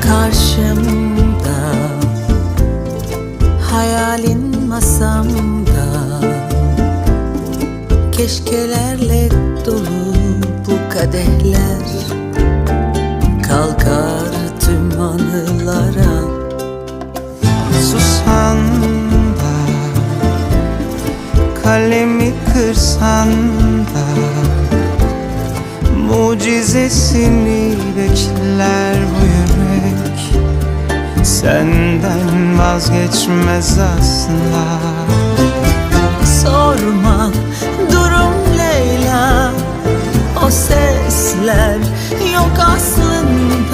Karşımda Hayalin masamda. Keşkelerle dolu bu kadehler. Kalkar tüm anılara. Susan da Kalemi kırsan da mucizesini bekler bu yürek. Senden vazgeçmez asla. Sorma durum Leyla. O sesler yok aslında.